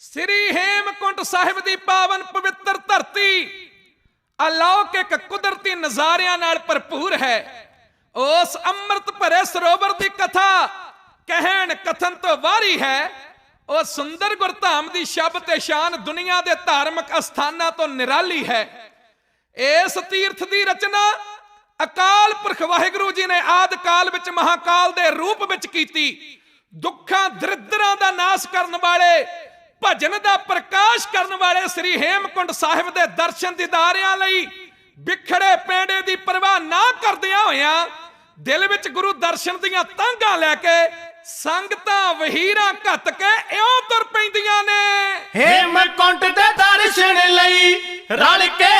ਸ੍ਰੀ ਹੇਮਕੁੰਟ ਸਾਹਿਬ ਦੀ ਪਾਵਨ ਪਵਿੱਤਰ ਧਰਤੀ, ਅਲੌਕਿਕ ਕੁਦਰਤੀ ਨਜ਼ਾਰਿਆਂ ਨਾਲ ਭਰਪੂਰ ਹੈ। ਉਸ ਅੰਮ੍ਰਿਤ ਭਰੇ ਸਰੋਵਰ ਦੀ ਕਥਾ ਕਹਿਣ ਕਥਨ ਤੋਂ ਵਾਰੀ ਹੈ। ਉਹ ਸੁੰਦਰ ਗੁਰਧਾਮ ਦੀ ਸ਼ਬਦ ਤੇ ਸ਼ਾਨ ਦੁਨੀਆ ਦੇ ਧਾਰਮਿਕ ਅਸਥਾਨਾਂ ਤੋਂ ਨਿਰਾਲੀ ਹੈ। ਇਸ ਤੀਰਥ ਦੀ ਰਚਨਾ ਅਕਾਲ ਪੁਰਖ ਵਾਹਿਗੁਰੂ ਜੀ ਨੇ ਆਦ ਕਾਲ ਵਿੱਚ ਮਹਾਕਾਲ ਦੇ ਰੂਪ ਵਿੱਚ ਕੀਤੀ। ਦੁੱਖਾਂ, ਦਰਿਦਰਾਂ ਦਾ ਨਾਸ਼ ਕਰਨ ਵਾਲੇ ਭਜਨ ਦਾ ਪ੍ਰਕਾਸ਼ ਕਰਨ ਵਾਲੇ ਸ੍ਰੀ ਹੇਮਕੁੰਟ ਸਾਹਿਬ ਦੇ ਦਰਸ਼ਨ ਦੀਦਾਰਿਆਂ ਲਈ ਵਿਖੜੇ ਪੈਂਡੇ ਦੀ ਪਰਵਾਹ ਨਾ ਕਰਦਿਆਂ ਹੋਇਆਂ ਦਿਲ ਵਿੱਚ ਗੁਰੂ ਦਰਸ਼ਨ ਦੀਆਂ ਤਾਂਘਾਂ ਲੈ ਕੇ ਸੰਗਤਾਂ ਵਹੀਰਾਂ ਘੱਤ ਕੇ ਇਉਂ ਤੁਰ ਪੈਂਦੀਆਂ ਨੇ। ਹੇਮਕੁੰਟ ਦੇ ਦਰਸ਼ਨ ਲਈ ਰਲ ਕੇ